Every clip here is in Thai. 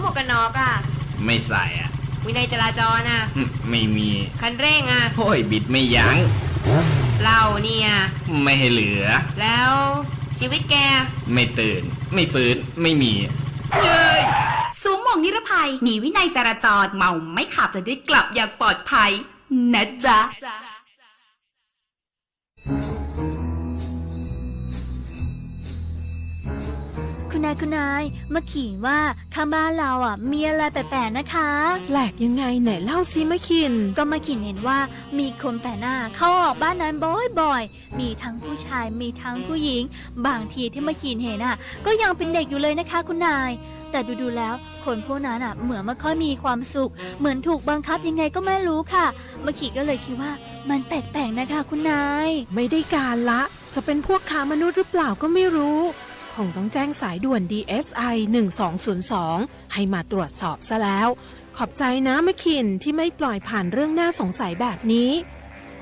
แล้วหมวกกันน็อกอะ ไม่ใส่อะวินัยจราจรอะหึไม่มี คันเร่งอะ โอ้ยบิดไม่ยัง้ง เราเนี่ย ไม่ให้เหลือ แล้วชีวิตแก ไม่ตื่น ไม่ฟื้น ไม่มีเย้ยสูงหมองนิรภัยหนีวินัยจราจรเมาไม่ขับจะได้กลับอย่างปลอดภัย นะจ๊ะ คุณนายคุณนายมาขีนว่าข้างบ้านเราอะ มีอะไรแปลกๆนะคะ แปลกยังไงไหนเล่าซิมะคิน ก็มาขีนเห็นว่ามีคนแปลกหน้าเข้าออกบ้านนั้นบ่อยๆ มีทั้งผู้ชายมีทั้งผู้หญิง บางทีที่มาขีนเห็นอะ ก็ยังเป็นเด็กอยู่เลยนะคะ คุณนาย แต่ดูๆแล้วคนพวกนั้นอะเหมือนไม่ค่อยมีความสุข เหมือนถูกบังคับยังไงก็ไม่รู้ค่ะมาขีก็เลยคิดว่ามันแปลกๆนะคะ คุณนาย ไม่ได้การละ จะเป็นพวกค้ามนุษย์หรือเปล่าก็ไม่รู้ คงต้องแจ้งสายด่วน DSI 1202 ให้มาตรวจสอบซะแล้ว ขอบใจนะมะคินที่ไม่ปล่อยผ่านเรื่องน่าสงสัยแบบนี้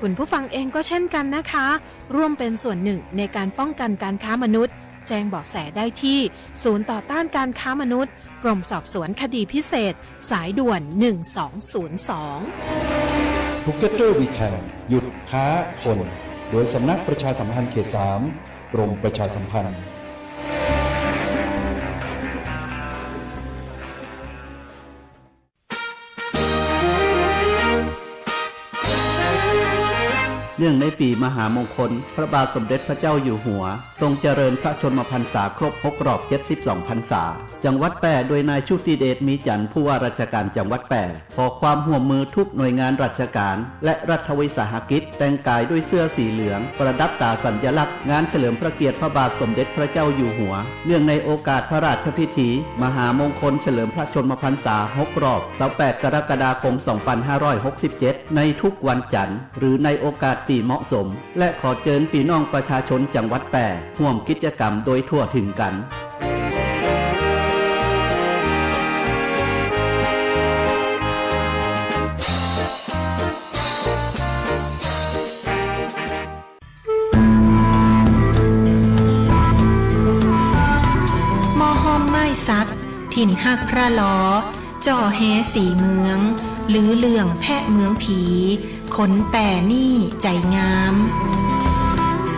คุณผู้ฟังเองก็เช่นกันนะคะ ร่วมเป็นส่วนหนึ่งในการป้องกันการค้ามนุษย์ แจ้งเบาะแสได้ที่ ศูนย์ต่อต้านการค้ามนุษย์ กรมสอบสวนคดีพิเศษ สายด่วน 1202 Together We Can หยุดค้าคน โดยสำนักประชาสัมพันธ์เขต3กรมประชาสัมพันธ์ เนื่องในปีมหามงคล พระบาทสมเด็จพระเจ้าอยู่หัว ทรงเจริญพระชนมพรรษาครบ6รอบ 72พรรษา จังหวัดแปรโดยนายชุติเดชมีจันทร์ผู้ว่าราชการจังหวัดแปรขอความห่วมมือทุกหน่วยงานราชการ และรัฐวิสาหกิจ แต่งกายด้วยเสื้อสีเหลือง ประดับตาสัญลักษณ์ งานเฉลิมพระเกียรติพระบาทสมเด็จพระเจ้าอยู่หัว เนื่องในโอกาสพระราชพิธี มหามงคลเฉลิมพระชนมพรรษา6รอบ28กรกฎาคม 2567 ในทุกวันจันทร์หรือในโอกาสที่เหมาะสม และขอเชิญพี่น้องประชาชนจังหวัดแปรร่วมกิจกรรมโดยทั่วถึงกันมอห้อมไม้ซัก ถิ่นหักพระล้อ จ่อแฮสีเมือง หรือเหลื่องแพะเมืองผี ขนแป่นี่ใจงาม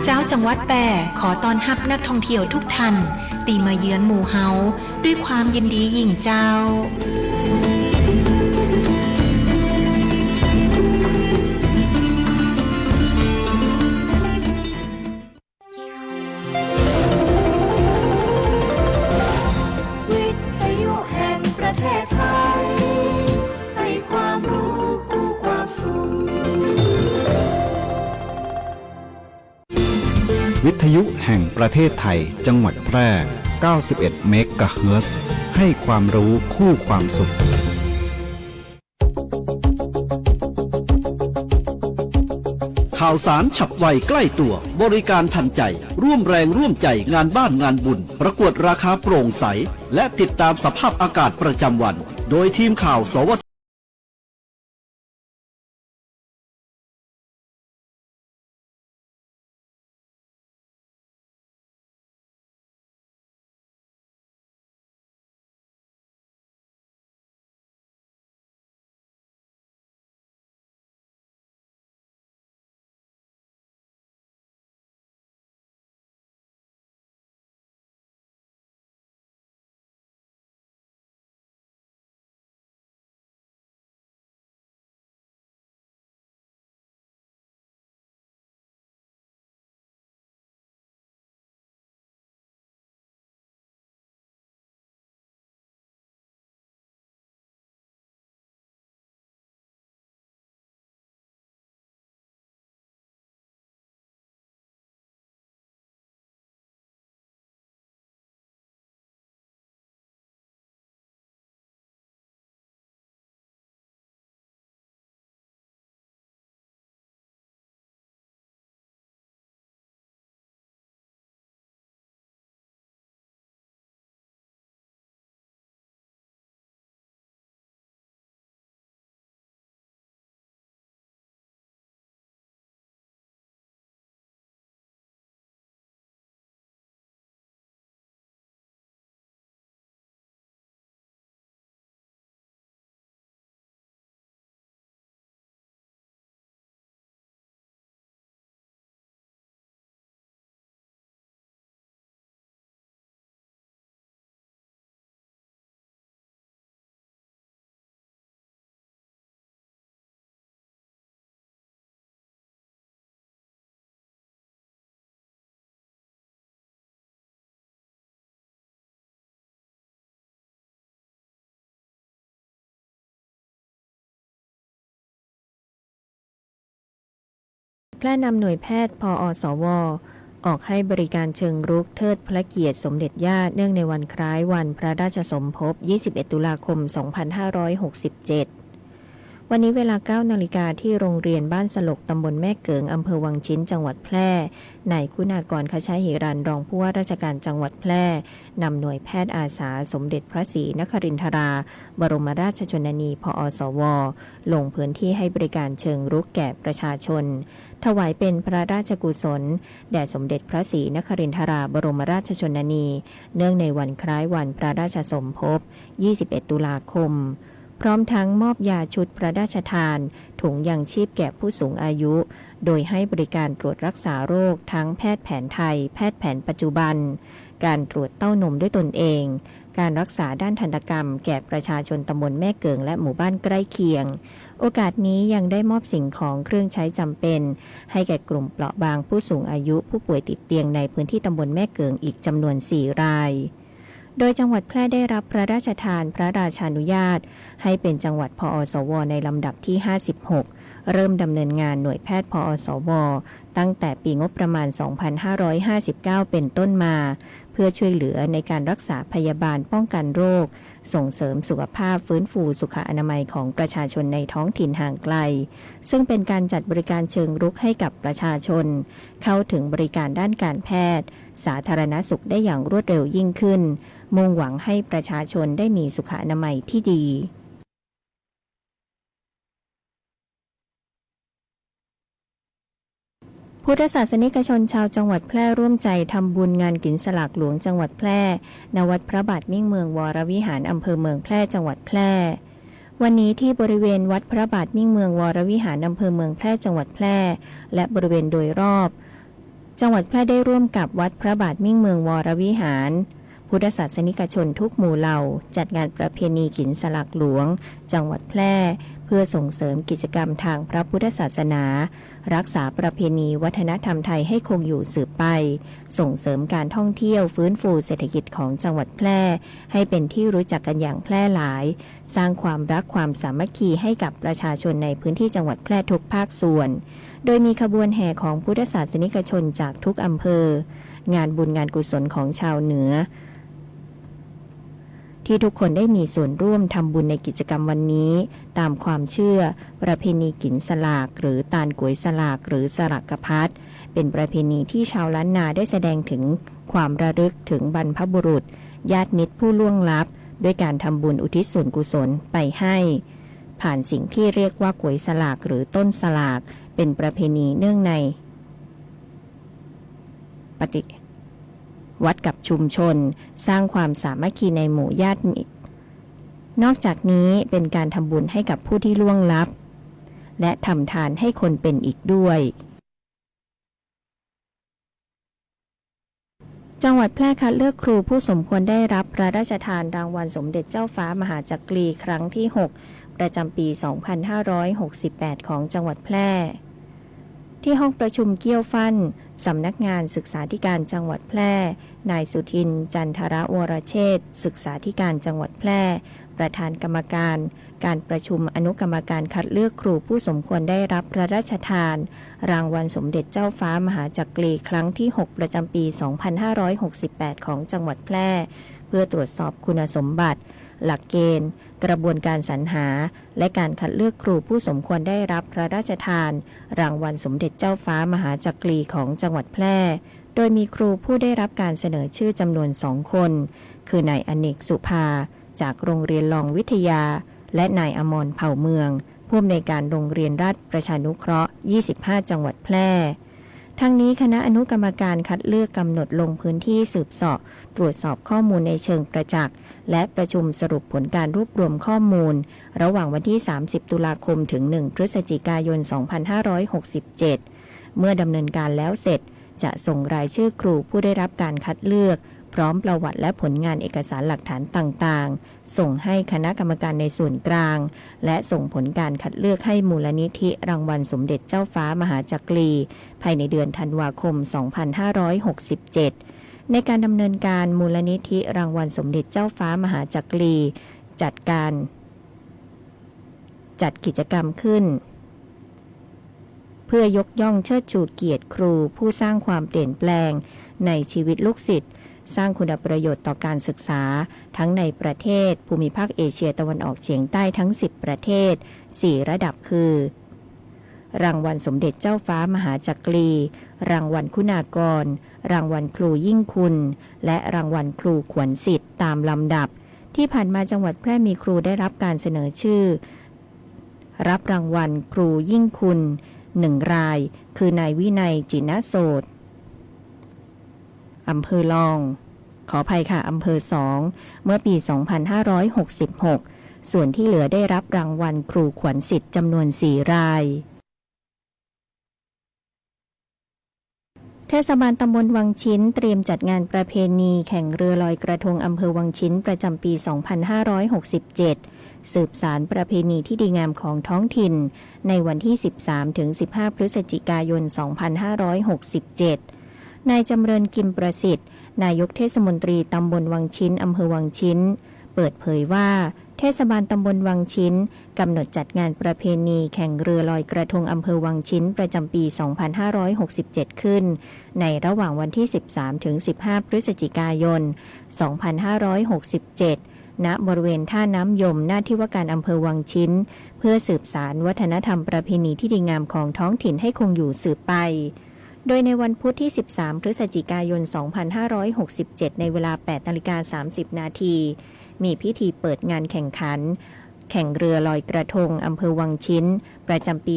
เจ้าจังหวัดแป่ขอต้อนรับนักท่องเที่ยวทุกท่าน ตีมาเยือนหมู่เฮาด้วยความยินดียิ่งเจ้า แห่งประเทศไทย จังหวัดแพร่ 91 เมกะเฮิรตซ์ให้ความรู้คู่ความสุข ข่าวสารฉับไวใกล้ตัว บริการทันใจ ร่วมแรงร่วมใจงานบ้านงานบุญ ประกวดราคาโปร่งใส และติดตามสภาพอากาศประจำวัน โดยทีมข่าว สวท แพร่นำหน่วยแพทย์พออสว ออกให้บริการเชิงรุกเทิดพระเกียรติสมเด็จย่าเนื่องในวันคล้ายวันพระราชสมภพ 21 ตุลาคม 2567 วันนี้เวลา 9 นาฬิกาที่โรงเรียนบ้านสลกตำบลแม่เกิงอำเภอวังชิ้น จังหวัดแพร่นายคุณากรคชาหิรันรองผู้ว่าราชการจังหวัดแพร่นำหน่วยแพทย์อาสาสมเด็จพระศรีนครินทรา บรมราชชนนีพออสว ลงพื้นที่ให้บริการเชิงรุกแก่ประชาชน ถวายเป็นพระราชกุศล แด่สมเด็จพระศรีนครินทรา บรมราชชนนี เนื่องในวันคล้ายวันพระราชสมภพ 21 ตุลาคม พร้อมทั้งมอบยาชุดพระราชทาน ถุงยังชีพแก่ผู้สูงอายุ โดยให้บริการตรวจรักษาโรคทั้งแพทย์แผนไทย แพทย์แผนปัจจุบัน การตรวจเต้านมด้วยตนเอง การรักษาด้านทันตกรรม แก่ประชาชนตำบลแม่เกิงและหมู่บ้านใกล้เคียง โอกาสนี้ยังได้มอบสิ่งของเครื่องใช้จำเป็น ให้แก่กลุ่มเปราะบางผู้สูงอายุผู้ป่วยติดเตียงในพื้นที่ตำบลแม่เกิงอีกจำนวน 4 ราย โดยจังหวัดแพร่ได้รับพระราชทานพระราชานุญาต ให้เป็นจังหวัดพออสว ในลำดับที่ 56 เริ่มดำเนินงานหน่วยแพทย์พออสว ตั้งแต่ปีงบประมาณ 2559 เป็นต้นมา เพื่อช่วยเหลือในการรักษาพยาบาลป้องกันโรค ส่งเสริมสุขภาพฟื้นฟูสุขอนามัยของประชาชนในท้องถิ่นห่างไกล ซึ่งเป็นการจัดบริการเชิงรุกให้กับประชาชน เข้าถึงบริการด้านการแพทย์ สาธารณสุขได้อย่างรวดเร็วยิ่งขึ้น มุ่งหวังให้ประชาชนได้มีสุขอนามัยที่ดีพุทธศาสนิกชนชาวจังหวัดแพร่ร่วมใจทำบุญงานกินสลากหลวงจังหวัดแพร่ ณ วัดพระบาทมิ่งเมืองวรวิหารอำเภอเมืองแพร่จังหวัดแพร่ วันนี้ที่บริเวณวัดพระบาทมิ่งเมืองวรวิหารอำเภอเมืองแพร่จังหวัดแพร่ และบริเวณโดยรอบ จังหวัดแพร่ได้ร่วมกับวัดพระบาทมิ่งเมืองวรวิหาร พุทธศาสนิกชนทุกหมู่เหล่า จัดงานประเพณีกินสลักหลวง จังหวัดแพร่ เพื่อส่งเสริมกิจกรรมทางพระพุทธศาสนา รักษาประเพณีวัฒนธรรมไทยให้คงอยู่สืบไป ส่งเสริมการท่องเที่ยวฟื้นฟูเศรษฐกิจของจังหวัดแพร่ ให้เป็นที่รู้จักกันอย่างแพร่หลาย สร้างความรักความสามัคคีให้กับประชาชนในพื้นที่จังหวัดแพร่ทุกภาคส่วน โดยมีขบวนแห่ของพุทธศาสนิกชนจากทุกอำเภอ งานบุญงานกุศลของชาวเหนือ ที่ทุกคนได้มีส่วนร่วมทำบุญในกิจกรรมวันนี้ ตามความเชื่อ ประเพณีกินสลาก หรือตาลกวยสลากหรือสลักกพัดเป็นประเพณีที่ชาวล้านนาได้แสดงถึงความระลึกถึงบรรพบุรุษ ญาติมิตรผู้ล่วงลับ ด้วยการทำบุญอุทิศส่วนกุศลไปให้ ผ่านสิ่งที่เรียกว่ากวยสลากหรือต้นสลาก เป็นประเพณีเนื่องในปฏิ วัดกับชุมชน สร้างความสามัคคีในหมู่ญาติมิตร นอกจากนี้เป็นการทำบุญให้กับผู้ที่ล่วงลับ และทำทานให้คนเป็นอีกด้วย จังหวัดแพร่คัดเลือกครูผู้สมควรได้รับพระราชทานรางวัลสมเด็จเจ้าฟ้ามหาจักรีครั้งที่ 6 ประจำปี 2568 ของจังหวัดแพร่ ที่ห้องประชุมเกี้ยวฟันสำนักงานศึกษาธิการจังหวัดแพร่ นายสุทิน จันทระวรเชษศึกษาธิการจังหวัดแพร่ ประธานกรรมการ การประชุมอนุกรรมการคัดเลือกครูผู้สมควรได้รับพระราชทาน รางวัลสมเด็จเจ้าฟ้ามหาจักรีครั้งที่ 6 ประจำปี 2568 ของจังหวัดแพร่ เพื่อตรวจสอบคุณสมบัติ หลักเกณฑ์ กระบวนการสรรหา และการคัดเลือกครูผู้สมควรได้รับพระราชทาน รางวัลสมเด็จเจ้าฟ้ามหาจักรีของจังหวัดแพร่ โดยมีครูผู้ได้รับการเสนอชื่อจำนวนสองคน คือนายอเนกสุภา จากโรงเรียนลองวิทยา และนายอมรเผ่าเมืองผู้อำนวยการโรงเรียนราชประชานุเคราะห์ 25 จังหวัดแพร่ ทั้งนี้คณะอนุกรรมการคัดเลือกกำหนดลงพื้นที่สืบสอบ ตรวจสอบข้อมูลในเชิงประจักษ์ และประชุมสรุปผลการรวบรวมข้อมูล ระหว่างวันที่ 30 ตุลาคมถึง 1 พฤศจิกายน 2567 เมื่อดำเนินการแล้วเสร็จ จะส่งรายชื่อครูผู้ได้รับการคัดเลือก พร้อมประวัติและผลงานเอกสารหลักฐานต่างๆ ส่งให้คณะกรรมการในส่วนกลาง และส่งผลการคัดเลือกให้มูลนิธิรางวัลสมเด็จเจ้าฟ้ามหาจักรี ภายในเดือนธันวาคม 2567 ในการดำเนินการมูลนิธิรางวัลสมเด็จเจ้าฟ้ามหาจักรี จัดการ จัดกิจกรรมขึ้นเพื่อยกย่องเชิดชูเกียรติครูผู้สร้างความเปลี่ยนแปลงในชีวิตลูกศิษย์ สร้างคุณประโยชน์ต่อการศึกษา ทั้งในประเทศ ภูมิภาคเอเชียตะวันออกเฉียงใต้ทั้ง 10 ประเทศ 4 ระดับคือ รางวัลสมเด็จเจ้าฟ้ามหาจักรี รางวัลคุณากร รางวัลครูยิ่งคุณ และรางวัลครูขวัญสิทธิ์ตามลำดับ ที่ผ่านมาจังหวัดแพร่มีครูได้รับการเสนอชื่อ รับรางวัลครูยิ่งคุณหนึ่งราย คือนายวินัยจินโสด อำเภอลอง ขออภัยค่ะอำเภอสอง เมื่อปี 2566 ส่วนที่เหลือได้รับรางวัลครูขวัญสิทธิ์จำนวน 4 รายเทศบาลตำบลวังชิ้นเตรียมจัดงานประเพณีแข่งเรือลอยกระทงอำเภอวังชิ้นประจำปี 2567 สืบสารประเพณีที่ดีงามของท้องถิ่น ในวันที่ 13-15 พฤศจิกายน 2567 นายจำเริญกิมประสิทธิ์ นายกเทศมนตรีตำบลวังชิ้นอำเภอวังชิ้น เปิดเผยว่า เทศบาลตำบลวังชิ้นกำหนดจัดงานประเพณีแข่งเรือลอยกระทงอำเภอวังชิ้นประจำปี 2567 ขึ้น ในระหว่างวันที่ 13ถึง15 พฤศจิกายน 2567ณบริเวณท่าน้ำยมหน้าที่ว่าการอำเภอวังชิ้น เพื่อสืบสารวัฒนธรรมประเพณีที่ดีงามของท้องถิ่นให้คงอยู่สืบไป โดยในวันพุธที่ 13 พฤศจิกายน 2567 ในเวลา 8นาฬิกา30 นาที มีพิธีเปิดงานแข่งขัน แข่งเรือลอยกระทงอำเภอวังชิ้น ประจำปี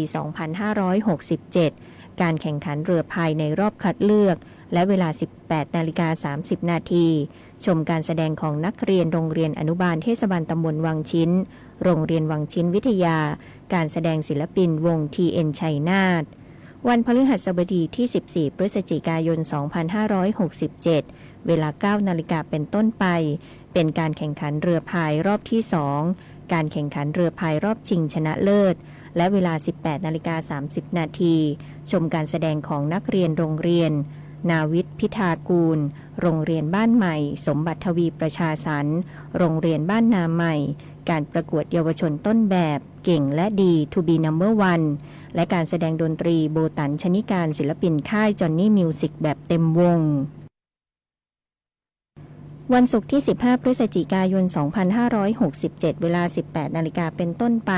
2567 การแข่งขันเรือพายในรอบคัดเลือก และเวลา 18นาฬิกา30 นาที ชมการแสดงของนักเรียนโรงเรียนอนุบาลเทศบาลตำบลวังชิ้น โรงเรียนวังชิ้นวิทยา การแสดงศิลปินวง TN ชัยนาท วันพฤหัสบดีที่ 14 พฤศจิกายน 2567 เวลา 9 นาฬิกาเป็นต้นไป เป็นการแข่งขันเรือพายรอบที่ 2 การแข่งขันเรือพายรอบชิงชนะเลิศ และเวลา 18 นาฬิกา 30 นาที ชมการแสดงของนักเรียนโรงเรียน นาวิทย์พิธากูล โรงเรียนบ้านใหม่ สมบัติทวีประชาสรรโรงเรียนบ้านนาใหม่ การประกวดเยาวชนต้นแบบเก่งและดี To be number one และการแสดงดนตรีโบตันชนิการศิลปินค่ายจอนนี่มิวสิกแบบเต็มวง วันศุกร์ที่ 15 พฤศจิกายน 2567 เวลา 18 นาฬิกาเป็นต้นไป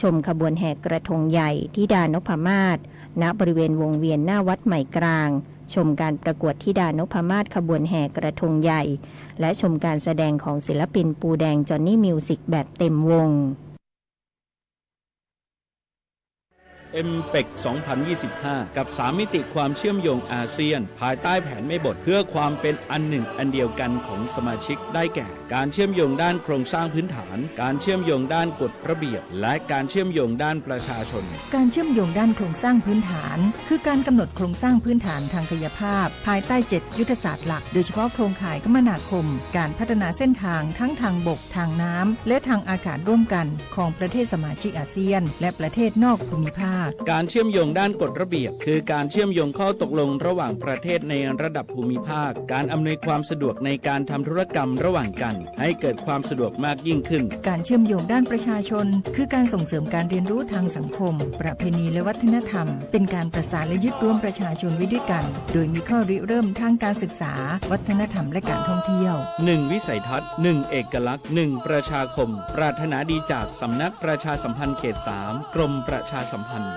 ชมขบวนแห่กระทงใหญ่ที่ดานพมาศณบริเวณวงเวียนหน้าวัดใหม่กลาง ชมการประกวดที่ดานพมาศขบวนแห่กระทงใหญ่ และชมการแสดงของศิลปินปูแดงจอนนี่มิวสิกแบบเต็มวง m p e c 2025 กับ 3 มิติความเชื่อมโยงอาเซียน ภายใต้แผนไม่บทเพื่อความเป็นอันหนึ่งอันเดียวกันของสมาชิกได้แก่ การเชื่อมโยงด้านโครงสร้างพื้นฐาน การเชื่อมโยงด้านกฎระเบียบ และการเชื่อมโยงด้านประชาชน การเชื่อมโยงด้านโครงสร้างพื้นฐาน คือการกำหนดโครงสร้างพื้นฐานทางกายภาพ ภายใต้ 7 ยุทธศาสตร์หลัก โดยเฉพาะโครงข่ายคมนาคม การพัฒนาเส้นทางทั้งทางบกทางน้ำและทางอากาศร่วมกันของประเทศสมาชิกอาเซียน และประเทศนอกภูมิภาคการเชื่อมโยงด้านกฎระเบียบ คือการเชื่อมโยงข้อตกลงระหว่างประเทศในระดับภูมิภาค การอำนวยความสะดวกในการทำธุรกรรมระหว่างกัน ให้เกิดความสะดวกมากยิ่งขึ้น การเชื่อมโยงด้านประชาชน คือการส่งเสริมการเรียนรู้ทางสังคม ประเพณีและวัฒนธรรม เป็นการประสานและยึดรวมประชาชนไว้ด้วยกัน โดยมีข้อริเริ่มทางการศึกษา วัฒนธรรมและการท่องเที่ยว 1. วิสัยทัศน์ 1. เอกลักษณ์ 1. ประชาคม ปรารถนาดีจากสำนักประชาสัมพันธ์เขต 3 กรมประชาสัมพันธ์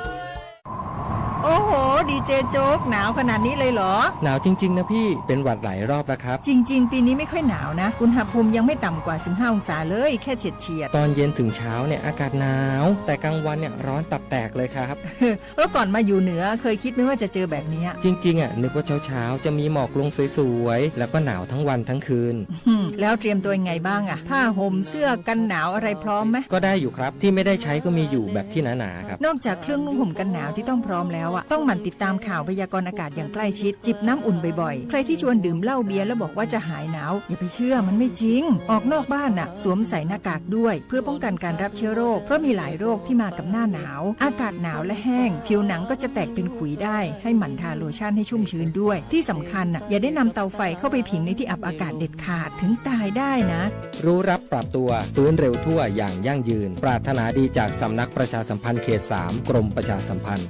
โอ้โหดีเจโจ๊กหนาวขนาดนี้เลยเหรอ หนาวจริง ๆ นะพี่เป็นหวัดหลายรอบแล้วครับ จริง ๆ ปีนี้ไม่ค่อยหนาวนะ อุณหภูมิยังไม่ต่ำกว่า 15 องศาเลยแค่เฉียดเฉียดตอนเย็นถึงเช้าเนี่ยอากาศหนาว แต่กลางวันเนี่ยร้อนตับแตกเลยครับ ๆแล้วก่อนมาอยู่เหนือเคยคิดไหมว่าจะเจอแบบเนี้ยจริงๆอะนึกว่าเช้าๆจะมีหมอกลงสวยๆแล้วก็หนาวทั้งวันทั้งคืน อืมแล้วเตรียมตัวยังไงบ้างอะผ้าห่มเสื้อกันหนาวอะไรพร้อมไหมก็ได้อยู่ครับที่ไม่ได้ใช้ก็มีอยู่แบบที่หนาๆครับ นอกจากเครื่องนุ่งห่มกันหนาวที่ต้องพร้อมแล้วอะต้องหมั่นติดตามข่าวพยากรณ์อากาศอย่างใกล้ชิด จิบน้ำอุ่นบ่อยๆ ใครที่ชวนดื่มเหล้าเบียร์แล้วบอกว่าจะหายหนาว อย่าไปเชื่อมันไม่จริง ออกนอกบ้านน่ะ สวมใส่หน้ากากด้วย เพื่อป้องกันการรับเชื้อโรค เพราะมีหลายโรคที่มากับหน้าหนาว อากาศหนาวและแห้ง ผิวหนังก็จะแตกเป็นขุยได้ ให้หมั่นทาโลชั่นให้ชุ่มชื้นด้วย ที่สำคัญน่ะอย่าได้นำเตาไฟเข้าไปผิงในที่อับอากาศเด็ดขาดถึงตายได้นะ รู้รับปรับตัวฟื้นเร็วทั่วอย่างยั่งยืน ปรารถนาดีจากสำนักประชาสัมพันธ์เขต 3 กรมประชาสัมพันธ์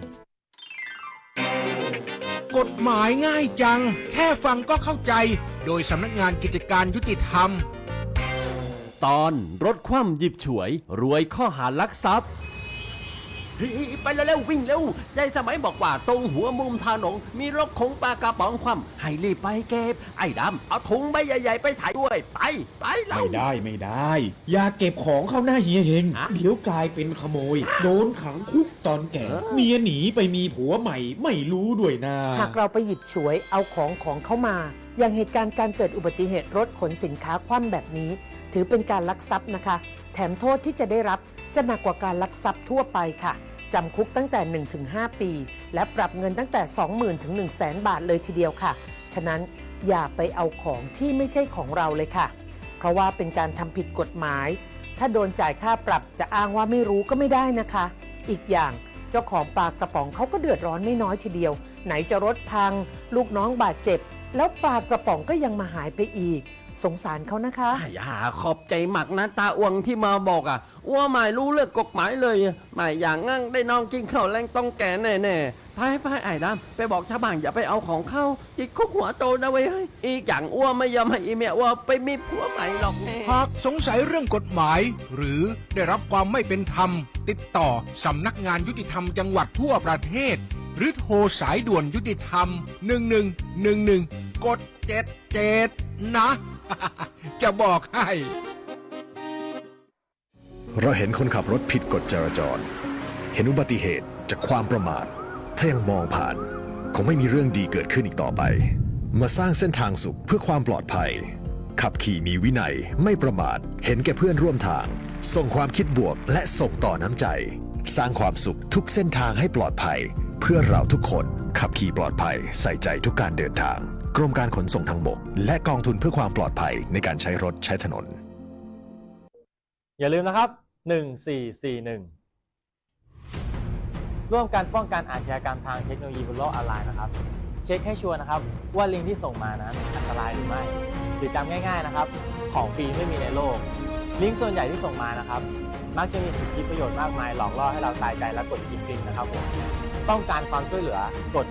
กฎหมายง่ายจัง แค่ฟังก็เข้าใจ โดยสำนักงานกิจการยุติธรรม ตอนรถคว่ำหยิบฉวย รวยข้อหาลักทรัพย์ ไปเร็วๆวิ่งเร็วยายสมัยบอกว่าตรงหัวมุมถนนมีรถของปลากระป๋องคว่ำให้รีบไปเก็บ ไอ้ดำเอาถุงใบใหญ่ ๆ ไปถ่ายด้วย ไปไปเร็วไม่ได้ไม่ได้ อย่าเก็บของเข้าหน้าเฮียเฮงเดี๋ยวกลายเป็นขโมย โดนขังคุกตอนแก่เมียหนีไปมีผัวใหม่ไม่รู้ด้วยนะหากเราไปหยิบฉวยเอาของของเข้ามา อย่างเหตุการณ์การเกิดอุบัติเหตุรถขนสินค้าคว่ำแบบนี้ ถือเป็นการลักทรัพย์นะคะ แถมโทษที่จะได้รับ จะหนักกว่าการลักทรัพย์ทั่วไปค่ะจำคุกตั้งแต่ 1-5 ปี และปรับเงินตั้งแต่ 20,000ถึง1 0 0 0 0 0 บาทเลยทีเดียวค่ะ ฉะนั้นอย่าไปเอาของที่ไม่ใช่ของเราเลยค่ะ เพราะว่าเป็นการทำผิดกฎหมาย ถ้าโดนจ่ายค่าปรับจะอ้างว่าไม่รู้ก็ไม่ได้นะคะ อีกอย่างเจ้าของปลากระป๋องเขาก็เดือดร้อนไม่น้อยทีเดียว ไหนจะรถพัง ลูกน้องบาดเจ็บ แล้วปลากระป๋องก็ยังมาหายไปอีก สงสารเขานะคะ อย่าขอบใจหมักนะตาอ้วงที่มาบอกอะ ว่าไม่รู้เรื่องกฎหมายเลยไม่อย่างงั้งได้น้องกินข้าวแรงต้องแก่แน่ๆไปไปไอ้ดำไปบอกชาวบ้านอย่าไปเอาของเข้าจิกคุกหัวโตนะเว้ยอีกอย่างอ้วไม่ยอมให้อีเมียอ้วไปมีผัวใหม่หรอกหากสงสัยเรื่องกฎหมาย หรือได้รับความไม่เป็นธรรม ติดต่อสำนักงานยุติธรรมจังหวัดทั่วประเทศ หรือโทรสายด่วนยุติธรรม 1111กด77นะ จะบอกให้ เราเห็นคนขับรถผิดกฎจราจร เห็นอุบัติเหตุจากความประมาท ถ้ายังมองผ่าน คงไม่มีเรื่องดีเกิดขึ้นอีกต่อไป มาสร้างเส้นทางสุขเพื่อความปลอดภัย ขับขี่มีวินัย ไม่ประมาท เห็นแก่เพื่อนร่วมทาง ส่งความคิดบวกและส่งต่อน้ำใจ สร้างความสุขทุกเส้นทางให้ปลอดภัย เพื่อเราทุกคน ขับขี่ปลอดภัย ใส่ใจทุกการเดินทาง กรมการขนส่งทางบก และกองทุนเพื่อความปลอดภัยในการใช้รถใช้ถนนอย่าลืมนะครับ 1441 ร่วมกันป้องกันอาชญากรรมทางเทคโนโลยีบนโลกออนไลน์นะครับ เช็คให้ชัวร์นะครับ ว่าลิงก์ที่ส่งมานั้นอันตรายหรือไม่ หรือจำง่าย ๆนะครับ ของฟรีไม่มีในโลก ลิงก์ส่วนใหญ่ที่ส่งมานะครับ มักจะมีสิทธิประโยชน์มากมายหลอกล่อให้เราตายใจและกดคลิกลิงก์นะครับผมต้องการความช่วยเหลือกด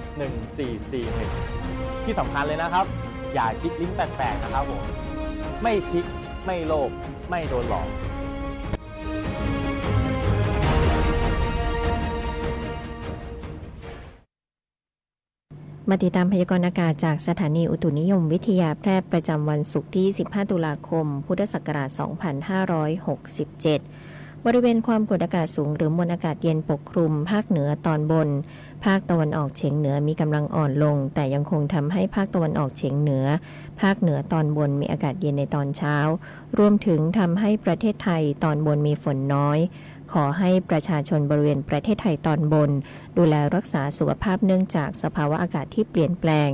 1441 ที่สำคัญเลยนะครับ อย่าคลิกลิงก์แปลกๆนะครับผมไม่คลิกไม่โลภไม่โดนหลอก มาติดตามพยากรณ์อากาศจากสถานีอุตุนิยมวิทยาแพร่ประจำวันศุกร์ที่ 15 ตุลาคม พุทธศักราช 2567 บริเวณความกดอากาศสูงหรือมวลอากาศเย็นปกคลุม ภาคเหนือตอนบน ภาคตะวันออกเฉียงเหนือมีกำลังอ่อนลง แต่ยังคงทำให้ภาคตะวันออกเฉียงเหนือ ภาคเหนือตอนบนมีอากาศเย็นในตอนเช้า รวมถึงทำให้ประเทศไทยตอนบนมีฝนน้อย ขอให้ประชาชนบริเวณประเทศไทยตอนบน ดูแลรักษาสุขภาพเนื่องจากสภาวะอากาศที่เปลี่ยนแปลง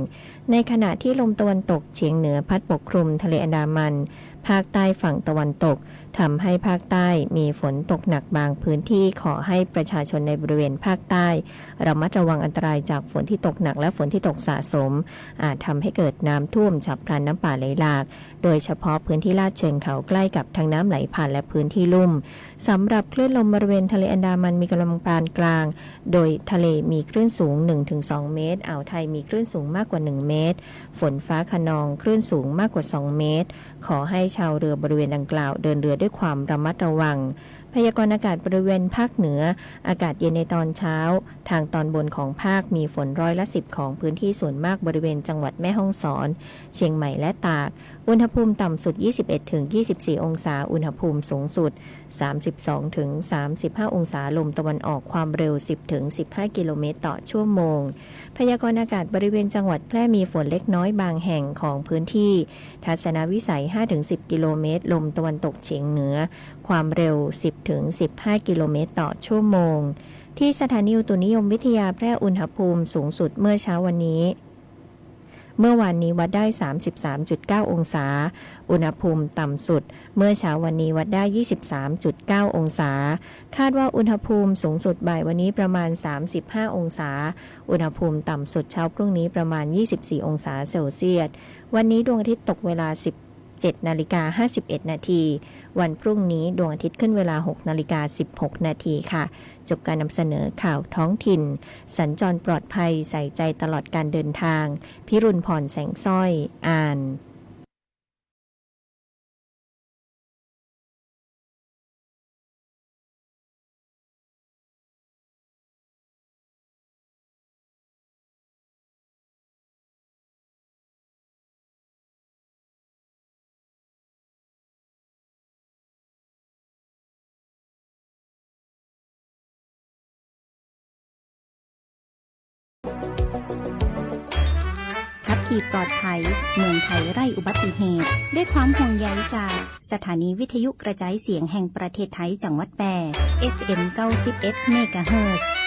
ในขณะที่ลมตะวันตกเฉียงเหนือพัดปกคลุมทะเลอันดามัน ภาคใต้ฝั่งตะวันตก ทำให้ภาคใต้มีฝนตกหนักบางพื้นที่ขอให้ประชาชนในบริเวณภาคใต้ระมัดระวังอันตรายจากฝนที่ตกหนักและฝนที่ตกสะสม อาจทำให้เกิดน้ำท่วมฉับพลันน้ำป่าไหลหลาก โดยเฉพาะพื้นที่ลาดเชิงเขาใกล้กับทางน้ำไหลผ่านและพื้นที่ลุ่มสำหรับคลื่นลมบริเวณทะเลอันดามันมีกำลังปานกลาง โดยทะเลมีคลื่นสูง 1-2 เมตร อ่าวไทยมีคลื่นสูงมากกว่า 1 เมตร ฝนฟ้าขนองคลื่นสูงมากกว่า 2 เมตร ขอให้ชาวเรือบริเวณดังกล่าวเดินเรือด้วยความระมัดระวัง พยากรณ์อากาศบริเวณภาคเหนือ อากาศเย็นในตอนเช้า ทางตอนบนของภาคมีฝนร้อยละสิบของพื้นที่ส่วนมากบริเวณจังหวัดแม่ฮ่องสอน เชียงใหม่และตาก อุณหภูมิต่ำสุด 21-24 องศา อุณหภูมิสูงสุด 32-35 องศา ลมตะวันออกความเร็ว 10-15 กิโลเมตรต่อชั่วโมง พยากรณ์อากาศบริเวณจังหวัดแพร่มีฝนเล็กน้อยบางแห่งของพื้นที่ ทัศนวิสัย 5-10 กิโลเมตร ลมตะวันตกเฉียงเหนือ ความเร็ว 10-15 กิโลเมตรต่อชั่วโมงที่สถานีอุตุนิยมวิทยาแพร่อุณหภูมิสูงสุดเมื่อเช้าวันนี้ เมื่อวานนี้วัดได้ 33.9 องศา อุณหภูมิต่ำสุด เมื่อเช้าวันนี้วัดได้ 23.9 องศา คาดว่าอุณหภูมิสูงสุดบ่ายวันนี้ประมาณ 35 องศา อุณหภูมิต่ำสุดเช้าพรุ่งนี้ประมาณ 24 องศาเซลเซียส วันนี้ดวงอาทิตย์ตกเวลา 10 7นาฬิกา51 นาที วันพรุ่งนี้ดวงอาทิตย์ขึ้นเวลา 6 นาฬิกา 16 นาทีค่ะ จบการนำเสนอข่าวท้องถิ่น สัญจรปลอดภัยใส่ใจตลอดการเดินทาง พิรุณพรแสงสร้อย อ่าน ขีดปลอดภัย เมืองไทยไร่อุบัติเหตุ ด้วยความห่วงใยจาก สถานีวิทยุกระจายเสียงแห่งประเทศไทยจังหวัดแปร FM 91เมกะเฮิร์